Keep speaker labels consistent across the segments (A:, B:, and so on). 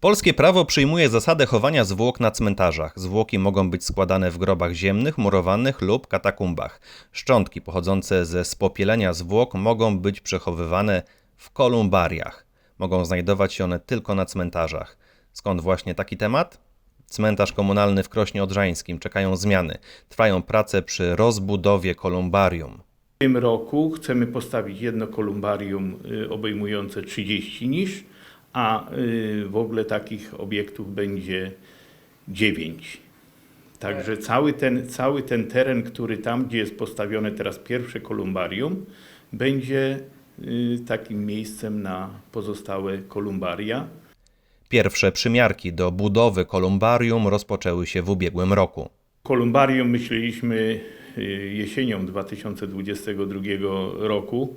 A: Polskie prawo przyjmuje zasadę chowania zwłok na cmentarzach. Zwłoki mogą być składane w grobach ziemnych, murowanych lub katakumbach. Szczątki pochodzące ze spopielenia zwłok mogą być przechowywane w kolumbariach. Mogą znajdować się one tylko na cmentarzach. Skąd właśnie taki temat? Cmentarz komunalny w Krośnie Odrzańskim czekają zmiany. Trwają prace przy rozbudowie kolumbarium.
B: W tym roku chcemy postawić jedno kolumbarium y, obejmujące 30 nisz, a y, w ogóle takich obiektów będzie 9. Także cały ten, cały ten teren, który tam, gdzie jest postawione teraz pierwsze kolumbarium, będzie y, takim miejscem na pozostałe kolumbaria.
A: Pierwsze przymiarki do budowy kolumbarium rozpoczęły się w ubiegłym roku.
B: Kolumbarium myśleliśmy y, jesienią 2022 roku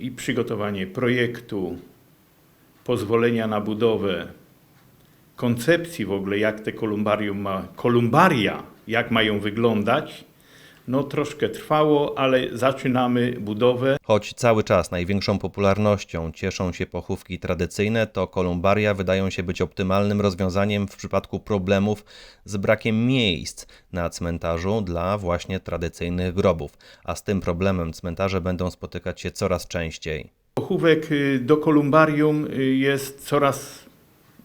B: i przygotowanie projektu, pozwolenia na budowę, koncepcji w ogóle, jak te kolumbarium ma, kolumbaria, jak mają wyglądać, no troszkę trwało, ale zaczynamy budowę.
A: Choć cały czas największą popularnością cieszą się pochówki tradycyjne, to kolumbaria wydają się być optymalnym rozwiązaniem w przypadku problemów z brakiem miejsc na cmentarzu dla właśnie tradycyjnych grobów. A z tym problemem cmentarze będą spotykać się coraz częściej.
B: Pochówek y, do kolumbarium y, jest coraz,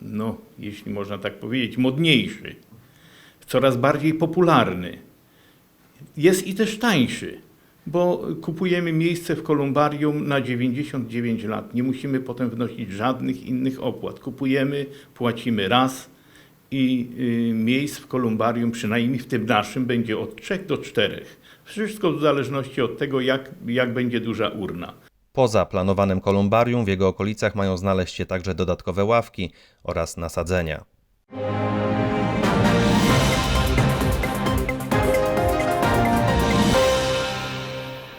B: no jeśli można tak powiedzieć, modniejszy, coraz bardziej popularny. Jest i też tańszy, bo kupujemy miejsce w kolumbarium na 99 lat. Nie musimy potem wnosić żadnych innych opłat. Kupujemy, płacimy raz i y, miejsc w kolumbarium, przynajmniej w tym naszym, będzie od 3 do 4. Wszystko w zależności od tego, jak, jak będzie duża urna.
A: Poza planowanym kolumbarium w jego okolicach mają znaleźć się także dodatkowe ławki oraz nasadzenia.